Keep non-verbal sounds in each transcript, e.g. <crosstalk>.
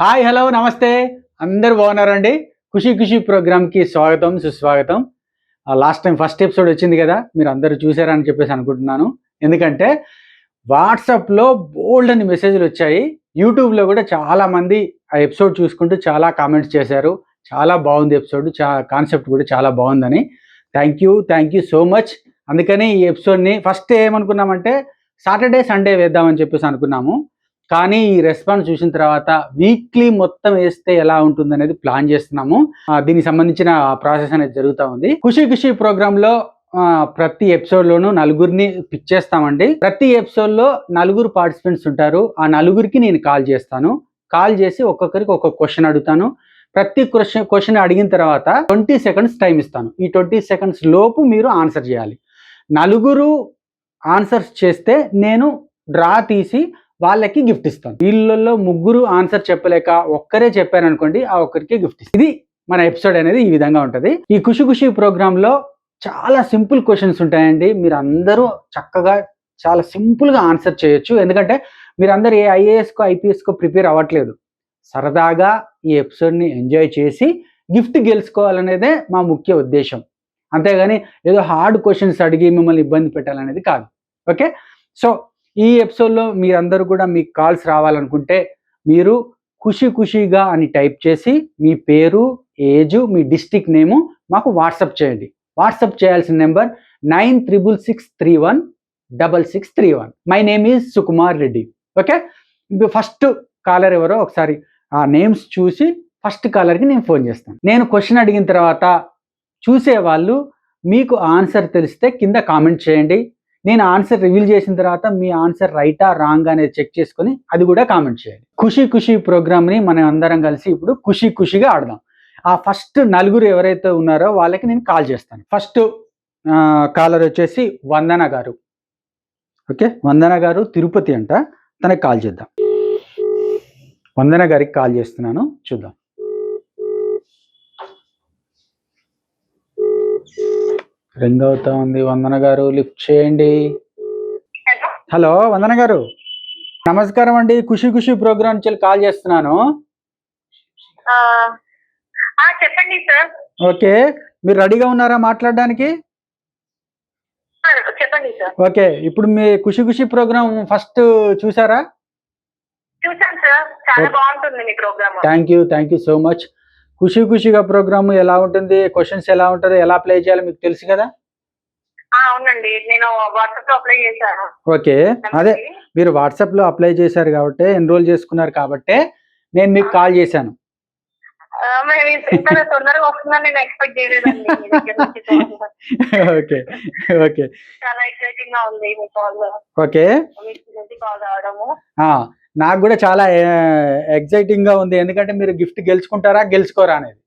Hi hello నమస్తే. అందరు బాగున్నారండి? ఖుషి ఖుషి ప్రోగ్రామ్కి స్వాగతం సుస్వాగతం. లాస్ట్ టైం ఫస్ట్ ఎపిసోడ్ వచ్చింది కదా మీరు అందరూ చూసారని చెప్పేసి అనుకుంటున్నాను. ఎందుకంటే వాట్సాప్లో బోల్డ్ అని మెసేజ్లు వచ్చాయి. యూట్యూబ్లో కూడా చాలామంది ఆ ఎపిసోడ్ చూసుకుంటూ చాలా కామెంట్స్ చేశారు. చాలా బాగుంది ఎపిసోడ్ చా కాన్సెప్ట్ కూడా చాలా బాగుందని. Thank you thank you so much. అందుకని ఈ ఎపిసోడ్ని ఫస్ట్ ఏమనుకున్నామంటే సాటర్డే సండే వేద్దామని చెప్పేసి అనుకున్నాము. కానీ ఈ రెస్పాన్స్ చూసిన తర్వాత వీక్లీ మొత్తం వేస్తే ఎలా ఉంటుంది అనేది ప్లాన్ చేస్తున్నాము. దీనికి సంబంధించిన ప్రాసెస్ అనేది జరుగుతూ ఉంది. ఖుషి ఖుషి ప్రోగ్రామ్లో ప్రతి ఎపిసోడ్ లోను నలుగురిని పిక్ చేస్తామండి. ప్రతి ఎపిసోడ్లో నలుగురు పార్టిసిపెంట్స్ ఉంటారు. ఆ నలుగురికి నేను కాల్ చేస్తాను. కాల్ చేసి ఒక్కొక్కరికి ఒక్కొక్క క్వశ్చన్ అడుగుతాను. ప్రతి క్వశ్చన్ క్వశ్చన్ అడిగిన తర్వాత ట్వంటీ సెకండ్స్ టైం ఇస్తాను. ఈ ట్వంటీ సెకండ్స్ లోపు మీరు ఆన్సర్ చేయాలి. నలుగురు ఆన్సర్స్ చేస్తే నేను డ్రా తీసి వాళ్ళకి గిఫ్ట్ ఇస్తాను వీళ్ళల్లో ముగ్గురు ఆన్సర్ చెప్పలేక ఒక్కరే చెప్పారనుకోండి ఆ ఒక్కరికి గిఫ్ట్ ఇస్తాను ఇది మన ఎపిసోడ్ అనేది ఈ విధంగా ఉంటుంది. ఈ ఖుషి ఖుషి ప్రోగ్రాంలో చాలా సింపుల్ క్వశ్చన్స్ ఉంటాయండి. మీరు అందరూ చక్కగా చాలా సింపుల్గా ఆన్సర్ చేయొచ్చు. ఎందుకంటే మీరు అందరు ఏ ఐఏఎస్కో ఐపీఎస్కో ప్రిపేర్ అవ్వట్లేదు. సరదాగా ఈ ఎపిసోడ్ని ఎంజాయ్ చేసి గిఫ్ట్ గెలుచుకోవాలనేదే మా ముఖ్య ఉద్దేశం. అంతేగాని ఏదో హార్డ్ క్వశ్చన్స్ అడిగి మిమ్మల్ని ఇబ్బంది పెట్టాలనేది కాదు. ఓకే? సో ఈ ఎపిసోడ్లో మీరందరూ కూడా మీకు కాల్స్ రావాలనుకుంటే మీరు ఖుషి ఖుషిగా అని టైప్ చేసి మీ పేరు ఏజ్ మీ డిస్టిక్ నేము మాకు వాట్సప్ చేయండి. వాట్సప్ చేయాల్సిన number nine triple six three one double six three one my name is Sukumar Reddy okay first caller ఎవరో ఒకసారి ఆ నేమ్స్ చూసి ఫస్ట్ కాలర్కి నేను ఫోన్ చేస్తాను. నేను క్వశ్చన్ అడిగిన తర్వాత చూసే వాళ్ళు మీకు ఆన్సర్ తెలిస్తే కింద కామెంట్ చేయండి. నేను ఆన్సర్ రివీల్ చేసిన తర్వాత మీ ఆన్సర్ రైటా రాంగ్ అనేది చెక్ చేసుకొని అది కూడా కామెంట్ చేయండి. ఖుషి ఖుషి ప్రోగ్రామ్ని మనం అందరం కలిసి ఇప్పుడు ఖుషి ఖుషిగా ఆడదాం. ఆ ఫస్ట్ నలుగురు ఎవరైతే ఉన్నారో వాళ్ళకి నేను కాల్ చేస్తాను. ఫస్ట్ కాలర్ వచ్చేసి వందన గారు. ఓకే? వందన గారు తిరుపతి అంట. తనకి కాల్ చేద్దాం. వందన గారికి కాల్ చేస్తున్నాను. చూద్దాం. రింగ్ అవుతా ఉంది వందన గారు లిఫ్ట్ చేయండి. హలో వందన గారు. నమస్కారం అండి. ఖుషి ఖుషి ప్రోగ్రామ్ నుంచి కాల్ చేస్తున్నాను. చెప్పండి సార్. ఓకే. మీరు రెడీగా ఉన్నారా మాట్లాడడానికి? చెప్పండి సార్. ఓకే. ఇప్పుడు మీ ఖుషి ఖుషి ప్రోగ్రామ్ ఫస్ట్ చూసారా? చూసాను సార్. చాలా. బాగుంటుంది మీ program. Thank you. Thank you so much. Khushi ఖుషిగా program ఎలా ఉంటుంది? క్వశ్చన్స్ ఎలా ఉంటుంది ఎలా ప్లే చేయాలో మీకు తెలుసు కదా? అవునండి. నేను వాట్సాప్లో అప్లై చేశాను. ఓకే. అదే మీరు వాట్సాప్లో అప్లై చేశారు కాబట్టి ఎన్రోల్ చేసుకున్నారు కాబట్టి నేను మీకు కాల్ చేశాను. ఓకే. ఓకే. ఓకే. నాకు కూడా చాలా ఎగ్జైటింగ్గా ఉంది. ఎందుకంటే మీరు గిఫ్ట్ గెలుచుకుంటారా గెలుచుకోరా అనేది.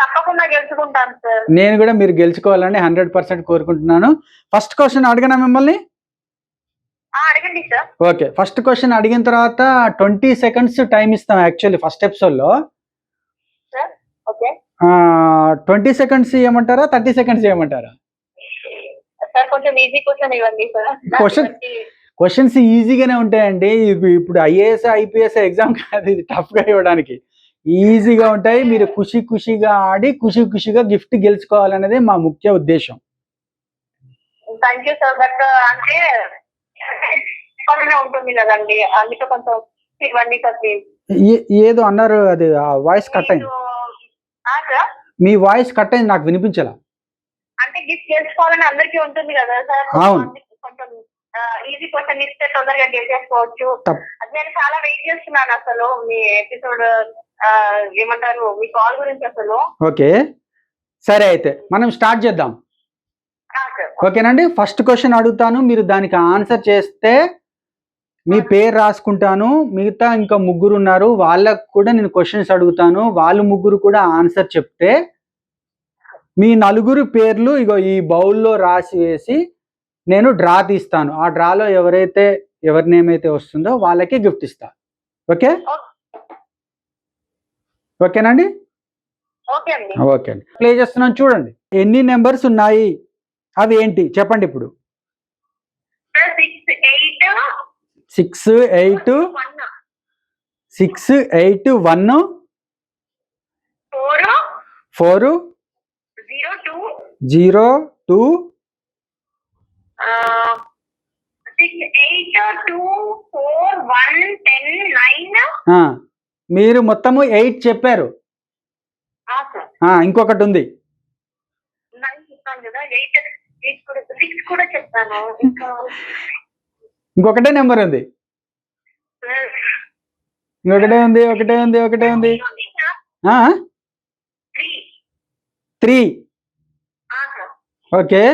తప్పకుండా గెలుచుకుంటాను సార్ నేను కూడా మీరు గెలుచుకోవాలని హండ్రెడ్ పర్సెంట్ కోరుకుంటున్నాను. ఫస్ట్ క్వశ్చన్ అడిగినా మిమ్మల్ని? ఆ, అడగండి సార్ ఓకే. ఫస్ట్ క్వశ్చన్ అడిగిన తర్వాత ట్వంటీ సెకండ్స్ టైం ఇస్తాం యాక్చువల్లీ ఫస్ట్ ఎపిసోడ్లో సార్ ఓకే ట్వంటీ సెకండ్స్ ఏమంటారా థర్టీ సెకండ్స్ ఏమంటారా సార్ కొంచెం ఈజీ క్వశ్చన్ ఇవ్వండి సార్ Question? క్వశ్చన్స్ ఈజీగానే ఉంటాయండి. ఇప్పు- ఇప్పుడు ఐఏఎస్ ఐపీఎస్ ఎగ్జామ్ కాదు ఇది టఫ్గా ఇవ్వడానికి. ఈజీగా ఉంటాయి. మీరు ఖుషి ఖుషిగా ఆడి ఖుషి ఖుషిగా గిఫ్ట్ గెలుచుకోవాలనేది మా ముఖ్య ఉద్దేశం. థ్యాంక్ యూ సార్ బట్ అంటే ఉంటుంది కదండి. అందుకే కొంచెం ఇవ్వండి సార్ ప్లీజ్ ఏ- ఏదో అన్నారు అది వాయిస్ కట్ అయింది. మీ వాయిస్ కట్ అయింది నాకు వినిపించలా. అంటే గిఫ్ట్ చేసుకోవాలని అందరికీ ఉంటుంది కదా సార్ అవును. ఈజీ క్వశ్చన్ ఇస్తే తొందరగా గెట్ చేసుకోవచ్చు. నేను చాలా వెయిట్ చేస్తున్నాను అసలు. మీ ఎపిసోడ్ ఏమంటారు మీ కాల్ గురించి అసలు. ఓకే. సరే అయితే మనం స్టార్ట్ చేద్దాం. ఓకేనండి? ఫస్ట్ క్వశ్చన్ అడుగుతాను. మీరు దానికి ఆన్సర్ చేస్తే మీ పేరు రాసుకుంటాను. మిగతా ఇంకా ముగ్గురు ఉన్నారు. వాళ్ళకు కూడా నేను క్వశ్చన్స్ అడుగుతాను. వాళ్ళు ముగ్గురు కూడా ఆన్సర్ చెప్తే మీ నలుగురు పేర్లు ఇగో ఈ బౌల్లో రాసి వేసి నేను డ్రా తీస్తాను. ఆ డ్రాలో ఎవరైతే ఎవరి నేమ్ అయితే వస్తుందో వాళ్ళకి గిఫ్ట్ ఇస్తాను ఓకే? ఓకేనండి? ఓకే అండి. ఓకే అండి. ప్లే చేస్తున్నాను చూడండి. ఎన్ని నెంబర్స్ ఉన్నాయి? అవి ఏంటి? చెప్పండి ఇప్పుడు. Six eight six eight one four zero two zero two six eight two four one ten nine మీరు మొత్తము ఎయిట్ చెప్పారు. ఇంకొకటి ఉంది. ఇంకొకటే నెంబర్ ఉంది. ఇంకొకటే ఉంది ఒకటే ఉంది ఒకటే ఉంది. Three okay.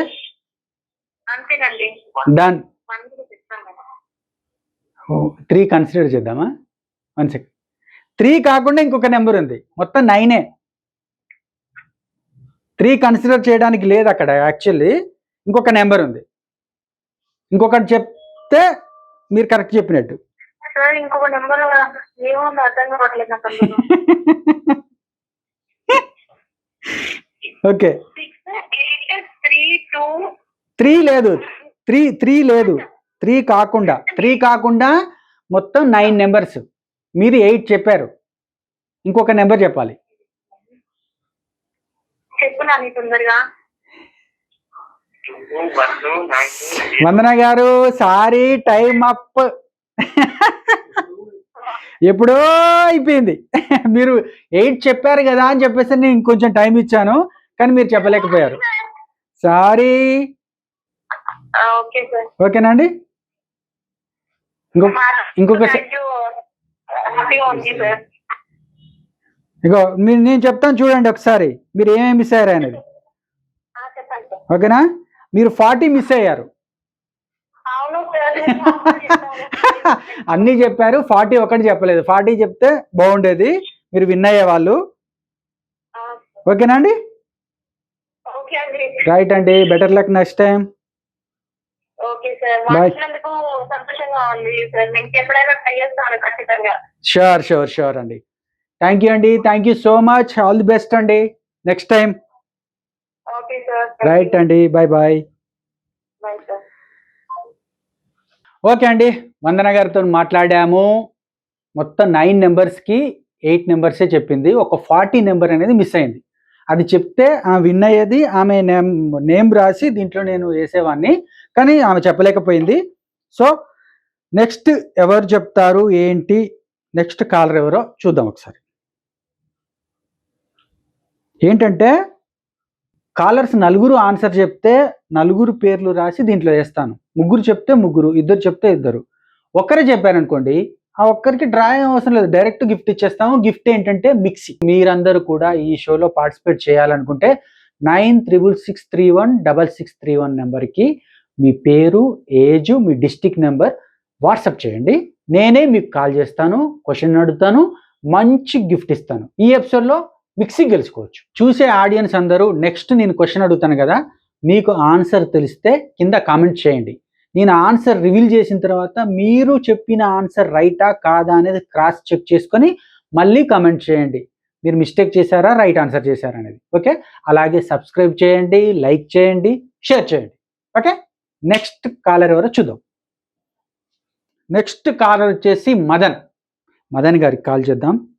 అంతేనండి. డన్ త్రీ కన్సిడర్ చేద్దామా? వన్ సెకండ్ త్రీ కాకుండా ఇంకొక నెంబర్ ఉంది. మొత్తం నైనే త్రీ కన్సిడర్ చేయడానికి లేదు అక్కడ యాక్చువల్లీ ఇంకొక నెంబర్ ఉంది. ఇంకొకటి చెప్తే మీరు కరెక్ట్ చెప్పినట్టు. ఓకే త్రీ టూ త్రీ లేదు. త్రీ త్రీ లేదు. త్రీ కాకుండా త్రీ కాకుండా మొత్తం నైన్ నెంబర్స్. మీరు ఎయిట్ చెప్పారు. ఇంకొక నెంబర్ చెప్పాలి. వందన గారు సారీ టైం అప్. ఎప్పుడో అయిపోయింది. మీరు ఎయిట్ చెప్పారు కదా అని చెప్పేసి నేను ఇంకొంచెం టైం ఇచ్చాను కానీ మీరు చెప్పలేకపోయారు. సార్ ఓకేనా అండి? ఇంకొక ఇగో మీరు నేను చెప్తాను చూడండి ఒకసారి. మీరు ఏమేమి మిస్ అయ్యారు అనేది. ఓకేనా? మీరు ఫార్టీ మిస్ అయ్యారు. <laughs> అన్నీ చెప్పారు. ఫార్టీ ఒకటి చెప్పలేదు. ఫార్టీ చెప్తే బాగుండేది. మీరు విన్ అయ్యేవాళ్ళు ఓకేనా అండి? ఓకే అండి. రైట్ అండి. బెటర్ లక్ నెక్స్ట్ టైం సంతోషంగా ఉంది ట్రై చేస్తాను ఖచ్చితంగా. షూర్ షూర్ షూర్ అండి. థ్యాంక్ యూ అండి. Thank you so much all the best అండి. నెక్స్ట్ టైం రైట్ అండి. బాయ్ బాయ్ ఓకే అండి. వందన గారితో మాట్లాడాము. మొత్తం నైన్ నెంబర్స్కి ఎయిట్ నెంబర్సే చెప్పింది. ఒక ఫార్టీ నెంబర్ అనేది మిస్ అయింది. అది చెప్తే ఆమె విన్ అయ్యేది ఆమె నేమ్ నేమ్ రాసి దీంట్లో నేను వేసేవాడిని కానీ ఆమె చెప్పలేకపోయింది. సో నెక్స్ట్ ఎవరు చెప్తారు ఏంటి నెక్స్ట్ కాలర్ ఎవరో చూద్దాం ఒకసారి. ఏంటంటే కాలర్స్ నలుగురు ఆన్సర్ చెప్తే నలుగురు పేర్లు రాసి దీంట్లో వేస్తాను. ముగ్గురు చెప్తే ముగ్గురు ఇద్దరు చెప్తే ఇద్దరు. ఒక్కరే చెప్పారనుకోండి ఆ ఒక్కరికి డ్రా అవసరం లేదు. డైరెక్ట్ గిఫ్ట్ ఇచ్చేస్తాము. గిఫ్ట్ ఏంటంటే మిక్సీ. మీరందరూ కూడా ఈ షోలో పార్టిసిపేట్ చేయాలనుకుంటే nine triple six three one double six three one నెంబర్కి మీ పేరు ఏజ్ మీ డిస్టిక్ నెంబర్ వాట్సాప్ చేయండి. నేనే మీకు కాల్ చేస్తాను క్వశ్చన్ అడుగుతాను మంచి గిఫ్ట్ ఇస్తాను. ఈ ఎపిసోడ్లో మిక్సీ గెలుచుకోవచ్చు చూసే ఆడియన్స్ అందరూ నెక్స్ట్ నేను క్వశ్చన్ అడుగుతాను కదా మీకు ఆన్సర్ తెలిస్తే కింద కామెంట్ చేయండి. నేను ఆన్సర్ రివీల్ చేసిన తర్వాత మీరు చెప్పిన ఆన్సర్ రైటా కాదా అనేది క్రాస్ చెక్ చేసుకొని మళ్ళీ కామెంట్ చేయండి. మీరు మిస్టేక్ చేశారా రైట్ ఆన్సర్ చేశారా అనేది. ఓకే? అలాగే సబ్స్క్రైబ్ చేయండి లైక్ చేయండి షేర్ చేయండి. ఓకే? నెక్స్ట్ కాలర్ ఎవరో చూద్దాం. నెక్స్ట్ కాలర్ వచ్చేసి మదన్. మదన్ గారికి కాల్ చేద్దాం.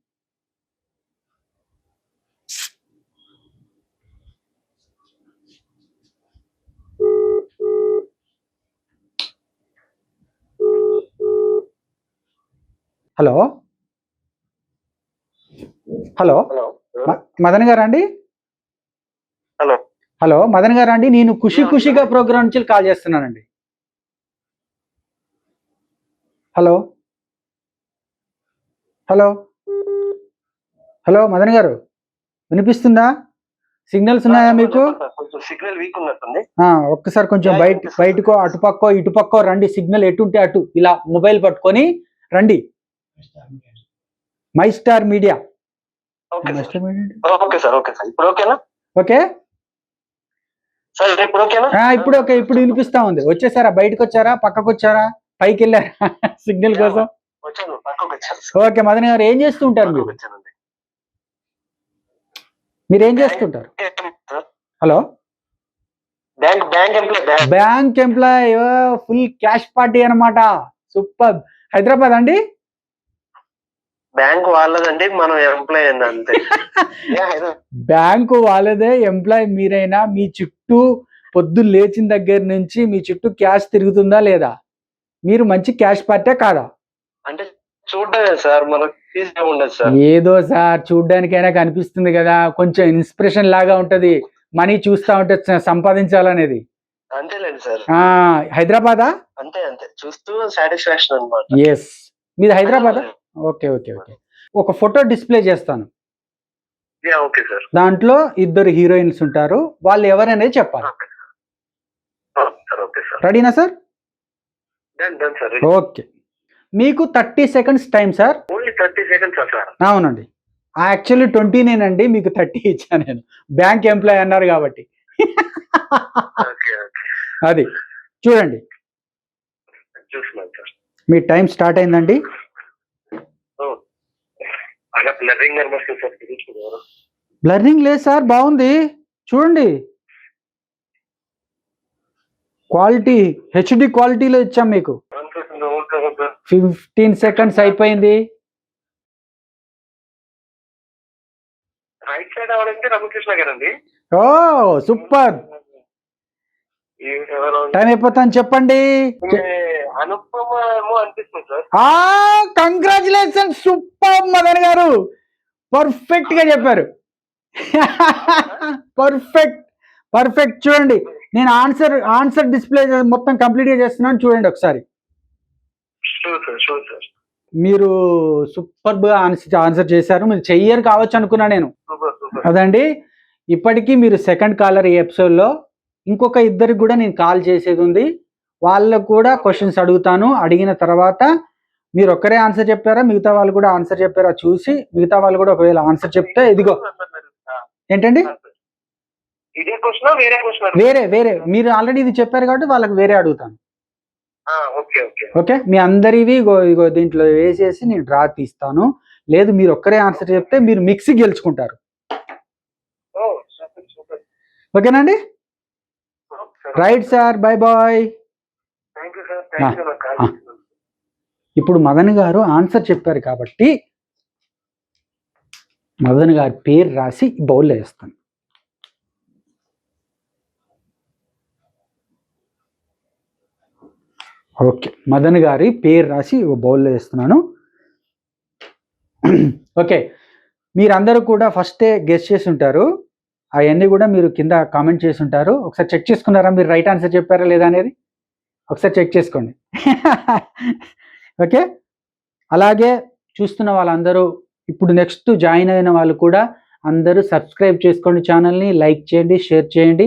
హలో. హలో. మదన్ గారా అండి? హలో. హలో మదన్ గారా అండి? నేను ఖుషి ఖుషిగా ప్రోగ్రామ్ నుంచి కాల్ చేస్తున్నానండి. హలో. హలో. హలో మదన్ గారు. వినిపిస్తుందా? సిగ్నల్స్ ఉన్నాయా మీకు? సిగ్నల్ వీక్ ఉన్నట్టుంది. ఒక్కసారి కొంచెం బయట. బయటకో అటుపక్కో ఇటుపక్కో రండి. సిగ్నల్ ఎటుంటే అటు. ఇలా మొబైల్ పట్టుకొని రండి. My star media. Okay my sir. Star media okay sir okay sir. ఇప్పుడు ఓకేనా? ఓకే. సార్ ఇప్పుడు ఓకేనా? ఇప్పుడు ఓకే ఇప్పుడు వినిపిస్తా ఉంది. వచ్చేసారా? బయటకు వచ్చారా పక్కకు వచ్చారా పైకి వెళ్ళారా <laughs> సిగ్నల్ కోసం ఓకే మదన్ గారు ఏం చేస్తూ ఉంటారు మీరు మీరు ఏం చేస్తుంటారు? Hello? Bank bank employee bank. Employee full cash party అన్నమాట. సూపర్. హైదరాబాద్ అండి? బ్యాంక్ వాళ్ళదండి మనం ఎంప్లాయ్ అంతే. బ్యాంకు వాళ్ళదే ఎంప్లాయ్ మీరైనా మీ చుట్టూ పొద్దు లేచిన దగ్గర నుంచి మీ చుట్టూ క్యాష్ తిరుగుతుందా లేదా? మీరు మంచి క్యాష్ పార్టీ కాదా? అంటే చూడటమే సార్ మనకు ఉండదు సార్. ఏదో సార్ చూడ్డానికైనా కనిపిస్తుంది కదా కొంచెం ఇన్స్పిరేషన్ లాగా ఉంటది మనీ చూస్తా ఉంటే సంపాదించాలనేది. అంతేలేండి సార్. ఆ హైదరాబాదా? అంతే అంతే. చూస్తూ సాటిస్ఫాక్షన్ అనమాట ఎస్ మీది హైదరాబాదా. Okay okay okay. ఒక ఫోటో డిస్ప్లే చేస్తాను. Okay sir. దాంట్లో ఇద్దరు హీరోయిన్స్ ఉంటారు. వాళ్ళు ఎవరనేది చెప్పాలి. రెడీనా సార్? ఓకే. మీకు thirty seconds time sir. Only thirty seconds sir? అవునండి. యాక్చువల్లీ ట్వంటీ నేనండి మీకు థర్టీ ఇచ్చాను నేను. బ్యాంక్ ఎంప్లాయ్ అన్నారు కాబట్టి. అది. చూడండి. మీ టైం స్టార్ట్ అయిందండి. బ్లరింగ్ కనిపిస్తుంది సార్ చూసుకున్నారు బ్లర్నింగ్ లేదు సార్ బాగుంది. చూడండి. క్వాలిటీ హెచ్డి క్వాలిటీలో ఇచ్చాం మీకు. ఫిఫ్టీన్ సెకండ్స్ అయిపోయింది. రైట్ సైడ్ ఎవరంటే రమకృష్ణ గారండి ఓ సూపర్. టైం అయిపోతాను చెప్పండి. అనిపిస్తుంది సార్. కంగ్రాచులేషన్ సూపర్ మదన్ గారు. పర్ఫెక్ట్గా చెప్పారు. <laughs> పర్ఫెక్ట్ పర్ఫెక్ట్ చూడండి నేను ఆన్సర్ ఆన్సర్ డిస్ప్లే మొత్తం కంప్లీట్గా చేస్తున్నాను. చూడండి ఒకసారి. మీరు సూపర్గా ఆన్సర్ ఆన్సర్ చేశారు. మీరు చెయ్యరు కావచ్చు అనుకున్నా నేను. అదండి. ఇప్పటికీ మీరు సెకండ్ కాలర్ ఈ ఎపిసోడ్లో ఇంకొక ఇద్దరికి కూడా నేను కాల్ చేసేది ఉంది. వాళ్ళకు కూడా క్వశ్చన్స్ అడుగుతాను. అడిగిన తర్వాత మీరు ఒక్కరే ఆన్సర్ చెప్పారా? మిగతా వాళ్ళు కూడా ఆన్సర్ చెప్పారా? చూసి మిగతా వాళ్ళు కూడా ఒకవేళ ఆన్సర్ చెప్తే ఇదిగో. ఏంటండి? వేరే వేరే మీరు ఆల్రెడీ ఇది చెప్పారు కాబట్టి వాళ్ళకి వేరే అడుగుతాను. ఓకే మీ అందరివి ఇగో ఇగో దీంట్లో వేసేసి నేను డ్రా తీస్తాను. లేదు మీరు ఒక్కరే ఆన్సర్ చెప్తే మీరు మిక్సీ గెలుచుకుంటారు. ఓకేనండి? Right sir bye bye thank you sir thank you నాకు కాల్ ఆ. ఇప్పుడు మదన్ గారు ఆన్సర్ చెప్పారు కాబట్టి మదన్ గారి పేరు రాసి బౌల్లో వేస్తాను. ఓకే మదన్ గారి పేరు రాసి బౌల్లో వేస్తున్నాను. ఓకే మీరందరూ కూడా ఫస్టే గెస్ట్ చేసి ఉంటారు. అవన్నీ కూడా మీరు కింద కామెంట్ చేసి ఉంటారు. ఒకసారి చెక్ చేసుకున్నారా? మీరు రైట్ ఆన్సర్ చెప్పారా లేదా అనేది? ఒకసారి చెక్ చేసుకోండి. ఓకే? అలాగే చూస్తున్న వాళ్ళందరూ ఇప్పుడు నెక్స్ట్ జాయిన్ అయిన వాళ్ళు కూడా అందరూ సబ్స్క్రైబ్ చేసుకోండి ఛానల్ని లైక్ చేయండి షేర్ చేయండి.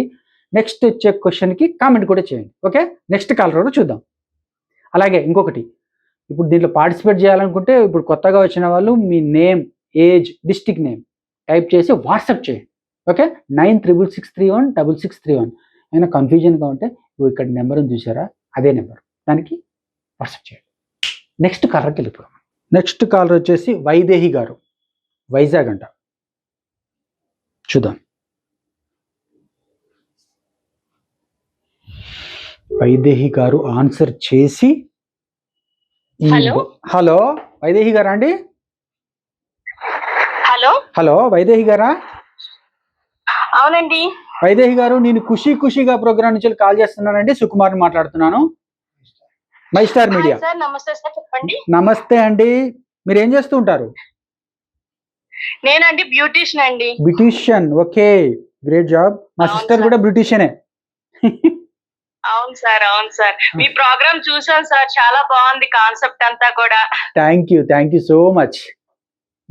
నెక్స్ట్ వచ్చే క్వశ్చన్కి కామెంట్ కూడా చేయండి. ఓకే? నెక్స్ట్ కాలర్ కూడా చూద్దాం. అలాగే ఇంకొకటి. ఇప్పుడు దీంట్లో పార్టిసిపేట్ చేయాలనుకుంటే ఇప్పుడు కొత్తగా వచ్చిన వాళ్ళు మీ name age district name type చేసి వాట్సాప్ చేయండి. Okay? Nine triple six three one double six three one ఏమైనా కన్ఫ్యూజన్గా ఉంటే ఇక్కడ నెంబర్ చూసారా అదే నెంబర్. దానికి వాట్సాప్ చేయండి. నెక్స్ట్ కాలర్కి వెళ్ళిపోదాం. నెక్స్ట్ కాలర్ వచ్చేసి వైదేహి గారు. వైజాగ్ అంట. చూద్దాం. వైదేహి గారు ఆన్సర్ చేసి? హలో? వైదేహి గారా అండి? హలో? హలో? వైదేహి గారా? అవునండి. వైదేహి గారు నేను ఖుషి ఖుషిగా ప్రోగ్రామ్ నుంచి కాల్ చేస్తున్నానండి. సుకుమార్ మాట్లాడుతున్నాను. My star media. సార్ నమస్తే సార్ చెప్పండి. నమస్తే అండి. మీరు ఏం చేస్తూ ఉంటారు? నేనండి బ్యూటీషియన్ అండి. బ్యూటిషియన్. ఓకే. Great job. మా సిస్టర్. కూడా బ్యూటిషియనే. అవును సార్ అవును సార్. మీ ప్రోగ్రామ్ చూసాను సార్ చాలా బాగుంది కాన్సెప్ట్ అంతా కూడా. Thank you thank you so much.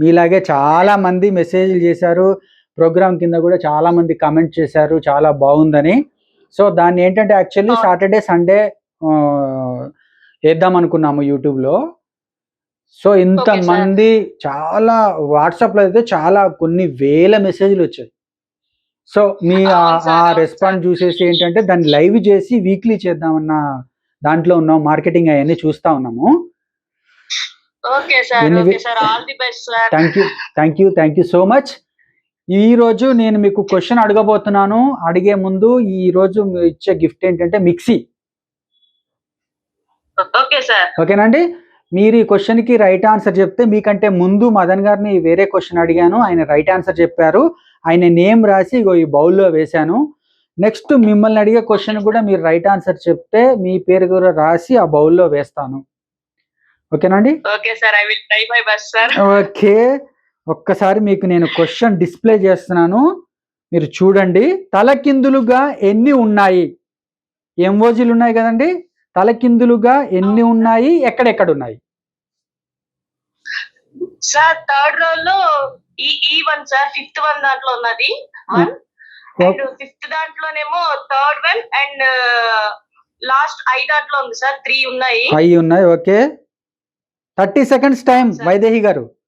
మీలాగే చాలా మంది మెసేజ్లు చేశారు. ప్రోగ్రామ్ కింద కూడా చాలా మంది కమెంట్ చేశారు చాలా బాగుందని. సో దాన్ని ఏంటంటే యాక్చువల్లీ. సాటర్డే సండే వేద్దాం అనుకున్నాము యూట్యూబ్లో సో ఇంతమంది చాలా వాట్సాప్లో అయితే చాలా కొన్ని వేల మెసేజ్లు వచ్చాయి. సో మీ ఆ- రెస్పాన్స్ చూసేసి ఏంటంటే దాన్ని లైవ్ చేసి వీక్లీ చేద్దామన్న దాంట్లో ఉన్నాం మార్కెటింగ్ అవన్నీ చూస్తా ఉన్నాము. Thank you thank you thank you so much ఈ రోజు నేను మీకు క్వశ్చన్ అడగబోతున్నాను. అడిగే ముందు ఈ రోజు ఇచ్చే గిఫ్ట్ ఏంటంటే మిక్సీ. Okay sir. ఓకేనండి మీరు ఈ క్వశ్చన్కి రైట్ ఆన్సర్ చెప్తే మీకంటే ముందు మదన్ గారిని వేరే క్వశ్చన్ అడిగాను. ఆయన రైట్ ఆన్సర్ చెప్పారు. ఆయన నేమ్ రాసి ఇగో ఈ బౌల్లో వేశాను. నెక్స్ట్ మిమ్మల్ని అడిగే క్వశ్చన్ కూడా మీరు రైట్ ఆన్సర్ చెప్తే మీ పేరు కూడా రాసి ఆ బౌల్లో వేస్తాను. ఓకేనండి ఓకే. ఐ ఒక్కసారి మీకు నేను క్వశ్చన్ డిస్ప్లే చేస్తున్నాను. మీరు చూడండి. తలకిందులుగా ఎన్ని ఉన్నాయి? ఎంఓజీలు ఉన్నాయి కదండి? తలకిందులుగా ఎన్ని ఉన్నాయి? ఎక్కడెక్కడ ఉన్నాయి సార్ థర్డ్ రోల్లో ఈ ఈ వన్ సార్ ఫిఫ్త్ వన్ దాంట్లో ఉన్నది. One and fifth దాంట్లోనేమో third one and last I దాంట్లో ఉంది సార్ త్రీ ఉన్నాయి. అవి ఉన్నాయి. Okay. Thirty seconds time. Vaidehi గారు.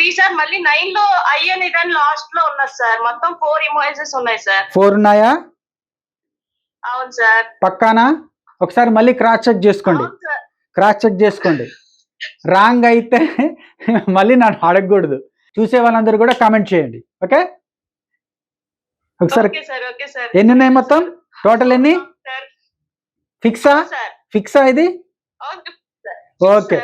త్రీ సార్ మళ్ళీ నైన్లో ఐ అనే దాని లాస్ట్లో ఉన్నది సార్. మొత్తం ఫోర్ ఇమోజెస్ ఉన్నాయి సార్. ఫోర్ ఉన్నాయా? అవును సార్. పక్కానా? ఒకసారి మళ్ళీ క్రాస్ చెక్ చేసుకోండి. క్రాస్ చెక్ చేసుకోండి. రాంగ్ అయితే <laughs> మళ్ళీ నన్ను అడగకూడదు. చూసే వాళ్ళందరూ కూడా కామెంట్ చేయండి. ఓకే? ఒకసారి ఎన్ని ఉన్నాయి మొత్తం? టోటల్ ఎన్ని? ఫిక్సా ఫిక్సా ఇది? ఓకే.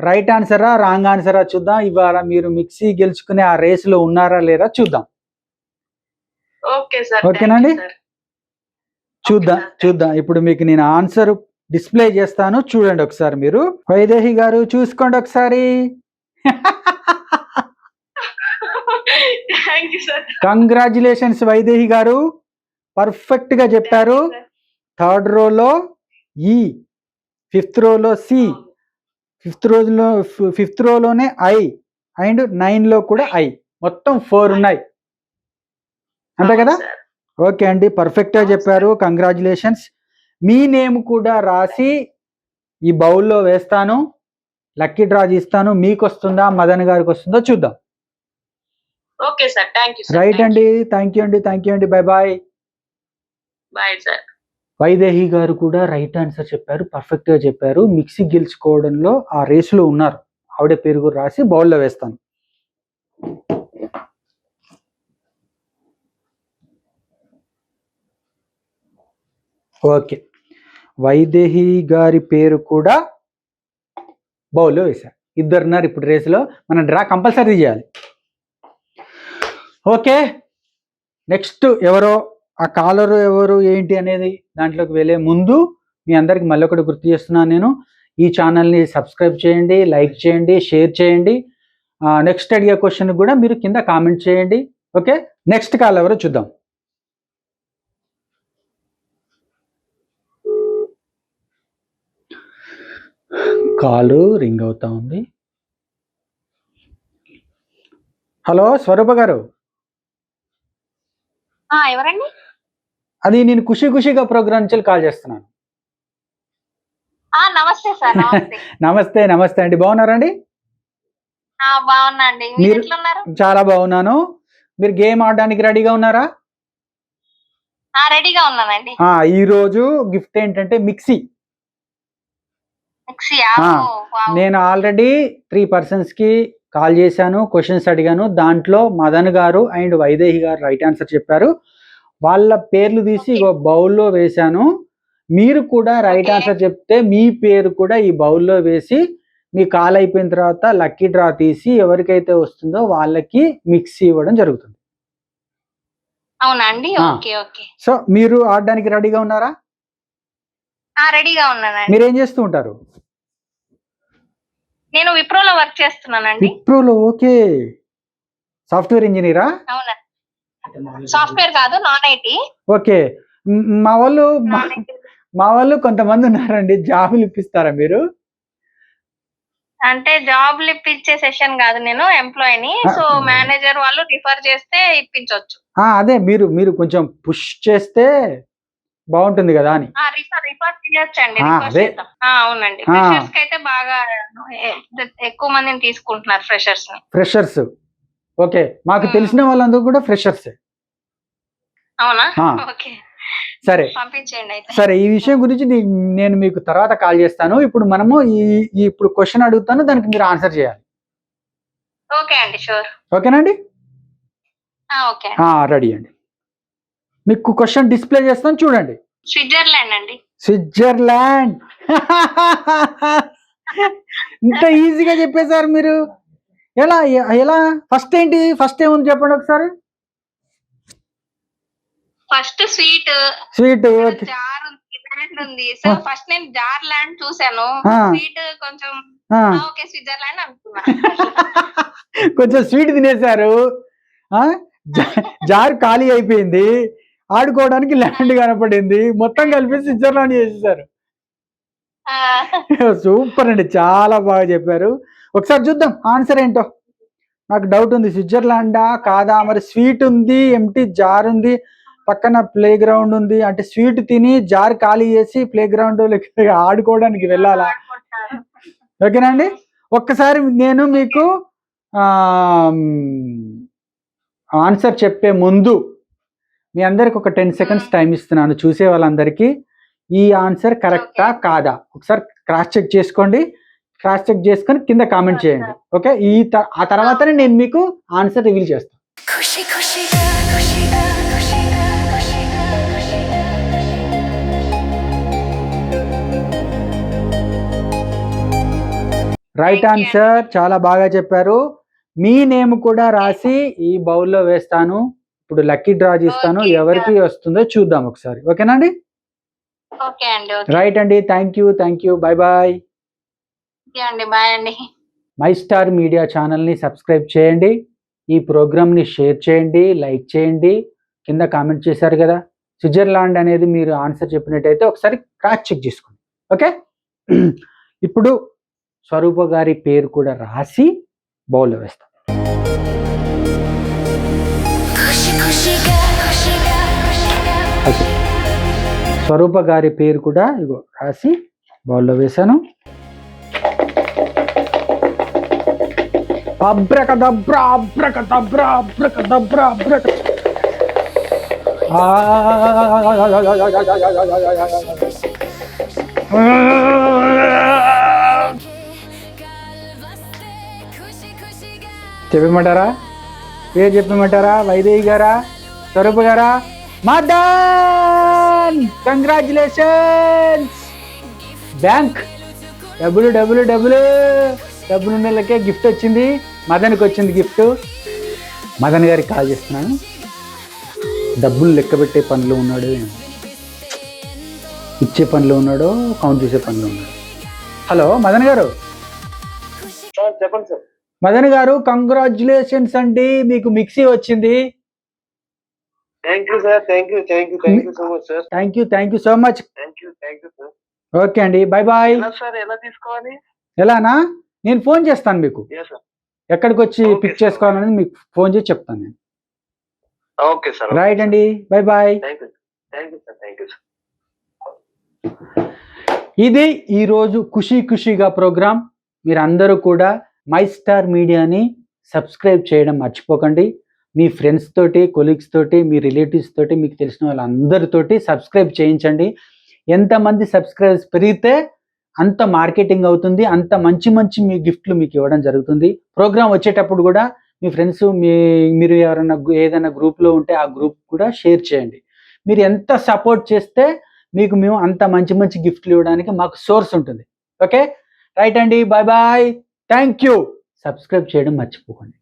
రైట్ ఆన్సరా రాంగ్ ఆన్సరా చూద్దాం. ఇవాళ మీరు మిక్సీ గెలుచుకునే ఆ రేసులో ఉన్నారా లేదా చూద్దాం. ఓకేనండి? చూద్దాం. చూద్దాం. ఇప్పుడు మీకు నేను ఆన్సర్ డిస్ప్లే చేస్తాను. చూడండి ఒకసారి మీరు. వైదేహి గారు చూసుకోండి ఒకసారి. కంగ్రాచులేషన్స్ వైదేహి గారు. పర్ఫెక్ట్గా చెప్పారు. థర్డ్ రోలో ఈ ఫిఫ్త్ రోలో సి ఫిఫ్త్ రోజులో ఫిఫ్త్ రోలోనే ఐ అండ్ నైన్లో కూడా ఐ. మొత్తం ఫోర్ ఉన్నాయి. అంతే కదా? ఓకే అండి. పర్ఫెక్ట్గా అవును చెప్పారు. కంగ్రాచులేషన్స్ మీ నేమ్ కూడా రాసి ఈ బౌల్లో వేస్తాను. లక్కీ డ్రా తీస్తాను మీకు వస్తుందా? మదన్ గారికి వస్తుందో చూద్దాం. Okay sir. Thank you right అండి. థ్యాంక్ యూ అండి. థ్యాంక్ యూ అండి. Bye bye bye sir Vaidehi గారు కూడా రైట్ ఆన్సర్ చెప్పారు పర్ఫెక్ట్గా చెప్పారు. మిక్సీ గెలుచుకోవడంలో ఆ రేసులో ఉన్నారు. ఆవిడ పేరు కూడా రాసి బౌల్లో వేస్తాను. ఓకే వైదేహి గారి పేరు కూడా బౌల్లో వేశారు ఇద్దరున్నారు ఇప్పుడు రేసులో మనం డ్రా కంపల్సరీ చేయాలి. ఓకే నెక్స్ట్ ఎవరో ఆ కాలరు ఎవరు ఏంటి అనేది దాంట్లోకి వెళ్ళే ముందు మీ అందరికి మళ్ళీ ఒకటి గుర్తు చేస్తున్నాను నేను. ఈ ఛానల్ని సబ్స్క్రైబ్ చేయండి లైక్ చేయండి షేర్ చేయండి. నెక్స్ట్ అడిగే క్వశ్చన్ కూడా మీరు కింద కామెంట్ చేయండి. ఓకే? నెక్స్ట్ కాల్ ఎవరో చూద్దాం. కాలు రింగ్ అవుతా ఉంది. హలో స్వరూప గారు. ఎవరండి? అది నేను ఖుషి ఖుషిగా ప్రోగ్రామ్ నుంచి కాల్ చేస్తున్నాను. నమస్తే సార్ నమస్తే. <laughs> నమస్తే అండి. బాగున్నారండి మీరు చాలా బాగున్నాను. మీరు గేమ్ ఆడడానికి రెడీగా ఉన్నారా? రెడీగా ఉన్నానండి. ఈ రోజు గిఫ్ట్ ఏంటంటే మిక్సీ. నేను ఆల్రెడీ త్రీ పర్సన్స్కి కాల్ చేశాను క్వశ్చన్స్ అడిగాను. దాంట్లో మదన్ గారు అండ్ వైదేహి గారు రైట్ ఆన్సర్ చెప్పారు. వాళ్ళ పేర్లు తీసి బౌల్లో వేశాను. మీరు కూడా రైట్. ఆన్సర్ చెప్తే మీ పేరు కూడా ఈ బౌల్లో వేసి మీ కాల్ అయిపోయిన తర్వాత లక్కీ డ్రా తీసి ఎవరికైతే వస్తుందో వాళ్ళకి మిక్సీ ఇవ్వడం జరుగుతుంది. అవునా అండి? ఆ. Okay okay. సో మీరు ఆడడానికి రెడీగా ఉన్నారా? రెడీగా ఉన్నానండి. మీరు ఏం చేస్తూ ఉంటారు? నేను విప్రోలో వర్క్ చేస్తున్నానండి. విప్రోలో ఓకే. సాఫ్ట్వేర్ ఇంజనీరా? అవునా సాఫ్ట్వేర్ కాదు నాన్ ఐటీ ఓకే. మ్, వాళ్ళు మా- వాళ్ళు కొంతమంది ఉన్నారండి జాబులు ఇప్పిస్తారా మీరు? అంటే జాబ్ ఇప్పించే సెషన్ కాదు నేను ఎంప్లాయీని. సో మేనేజర్ వాళ్ళు రిఫర్ చేస్తే ఇప్పించవచ్చు ఆ, అదే మీరు మీరు కొంచెం పుష్ చేస్తే బాగుంటుంది కదా అని. ఆ రిఫర్ చేయొచ్చండి అవునండి. ఫ్రెషర్స్కి అయితే బాగా ఎక్కువ మందిని తీసుకుంటున్నారు ఫ్రెషర్స్ ఫ్రెషర్స్. ఓకే మాకు. తెలిసిన వాళ్ళందరూ కూడా ఫ్రెషర్స్. సరే. సరే ఈ విషయం గురించి నేను మీకు తర్వాత కాల్ చేస్తాను. ఇప్పుడు మనము ఈ ఇప్పుడు క్వశ్చన్ అడుగుతాను దానికి మీరు ఆన్సర్ చేయాలి. ఓకే అండి షూర్. ఓకేనండి ఓకే. రెడీ అండి. మీకు క్వశ్చన్ డిస్ప్లే చేస్తాను చూడండి. స్విట్జర్లాండ్ అండి. స్విట్జర్లాండ్. <laughs> ఇంత ఈజీగా చెప్పేశారు మీరు. ఎలా ఎలా? ఫస్ట్ ఏంటి? ఫస్ట్ ఏముంది చెప్పండి ఒకసారి. ఫస్ట్ స్వీట్ స్వీట్ జార్ ఉంది సో ఫస్ట్ నేను జార్ ల్యాండ్ చూసాను. స్వీట్ కొంచెం ఓకే స్విట్జర్లాండ్ అనుకున్నా. <laughs> కొంచెం స్వీట్ తినేశారు. జార్ ఖాళీ అయిపోయింది. ఆడుకోవడానికి ల్యాండ్ కనపడింది. మొత్తం కలిపి స్విట్జర్లాండ్ చేసేసారు <laughs> సూపర్ అండి. చాలా బాగా చెప్పారు. ఒకసారి చూద్దాం ఆన్సర్ ఏంటో. నాకు డౌట్ ఉంది. స్విట్జర్లాండా? కాదా? మరి స్వీట్ ఉంది ఎంటీ జార్ ఉంది పక్కన ప్లే గ్రౌండ్ ఉంది. అంటే స్వీట్ తిని జార్ ఖాళీ చేసి ప్లే గ్రౌండ్ ఆడుకోవడానికి వెళ్ళాలా. ఓకేనా అండి? ఒక్కసారి నేను మీకు ఆన్సర్ చెప్పే ముందు మీ అందరికి ఒక టెన్ సెకండ్స్ టైం ఇస్తున్నాను చూసే వాళ్ళందరికీ. ఈ ఆన్సర్ కరెక్టా? కాదా? ఒకసారి క్రాస్ చెక్ చేసుకోండి. క్రాస్ చెక్ చేసుకుని కింద కామెంట్ చేయండి. ఓకే ఈ ఆ తర్వాతనే నేను మీకు ఆన్సర్ రివీల్ చేస్తాను రైట్ ఆన్సర్ చాలా బాగా చెప్పారు. మీ నేమ్ కూడా రాసి ఈ బౌల్లో వేస్తాను. ఇప్పుడు లక్కీ డ్రా చేస్తాను. ఎవరికి వస్తుందో చూద్దాం ఒకసారి. ఓకేనా అండి? రైట్ అండి thank you thank you bye bye అండి బాయ్ అండి. మై స్టార్ మీడియా ఛానల్ని సబ్స్క్రైబ్ చేయండి ఈ ప్రోగ్రామ్ని షేర్ చేయండి లైక్ చేయండి కింద కామెంట్ చేశారు కదా స్విట్జర్లాండ్ అనేది మీరు ఆన్సర్ చెప్పినట్టయితే ఒకసారి క్రాచ్ చెక్ చేసుకోండి ఓకే? <clears throat> ఇప్పుడు స్వరూప గారి పేరు కూడా రాసి బౌల్ వేస్తాం. స్వరూప గారి పేరు కూడా ఇగో రాసి బౌల్లో వేశాను. అబ్రక దబ్ర అబ్రక దబ్ర అబ్రక దబ్ర అబ్రక చెప్పమంటారా? పేరు చెప్పమంటారా? వైదేవి గారా? స్వరూప్ గారా? మాదాన్! కంగ్రాచులేషన్స్ బ్యాంక్ డబ్బులు డబ్బులు డబ్బులు డబ్బులు ఉన్న గిఫ్ట్ వచ్చింది. మదన్కి వచ్చింది గిఫ్ట్. మదన్ గారికి కాల్ చేస్తున్నాను. డబ్బులు లెక్క పెట్టే పనిలో ఉన్నాడు. ఇచ్చే పనిలో ఉన్నాడో కౌంట్ చేసే పనిలో ఉన్నాడు. హలో మదన్ గారు? చెప్పండి సార్. మదన్ గారు కంగ్రాచులేషన్స్ అండి. మీకు మిక్సీ వచ్చింది. Thank you sir thank you thank you thank you so much sir. Thank you thank you so much. Thank you thank you sir. Okay అండి బాయ్ బాయ్. ఎలా సార్ ఎలా తీసుకోవాలి? ఎలానా? నేను ఫోన్ చేస్తాను మీకు. సార్ ఎక్కడికి వచ్చి పిక్. చేసుకోవాలనేది మీకు ఫోన్ చేసి చెప్తాను నేను. ఓకే సార్ రైట్ అండి. బాయ్ బాయ్ ఇది ఈరోజు ఖుషీ ఖుషీగా ప్రోగ్రామ్. మీరందరూ కూడా మై స్టార్ మీడియాని సబ్స్క్రైబ్ చేయడం మర్చిపోకండి. మీ ఫ్రెండ్స్ తోటి కొలీగ్స్ తోటి మీ రిలేటివ్స్ తోటి మీకు తెలిసిన వాళ్ళందరితోటి సబ్స్క్రైబ్ చేయించండి. ఎంతమంది సబ్స్క్రైబర్స్ పెరిగితే అంత మార్కెటింగ్ అవుతుంది అంత మంచి మంచి మీ గిఫ్ట్లు మీకు ఇవ్వడం జరుగుతుంది. ప్రోగ్రామ్ వచ్చేటప్పుడు కూడా మీ ఫ్రెండ్స్ మీ మీరు ఎవరైనా ఏదైనా గ్రూప్లో ఉంటే ఆ గ్రూప్ కూడా షేర్ చేయండి. మీరు ఎంత సపోర్ట్ చేస్తే మీకు మేము అంత మంచి మంచి గిఫ్ట్లు ఇవ్వడానికి మాకు సోర్స్ ఉంటుంది. ఓకే? రైట్ అండి. Bye bye. Thank you. Subscribe చేయడం మర్చిపోకండి.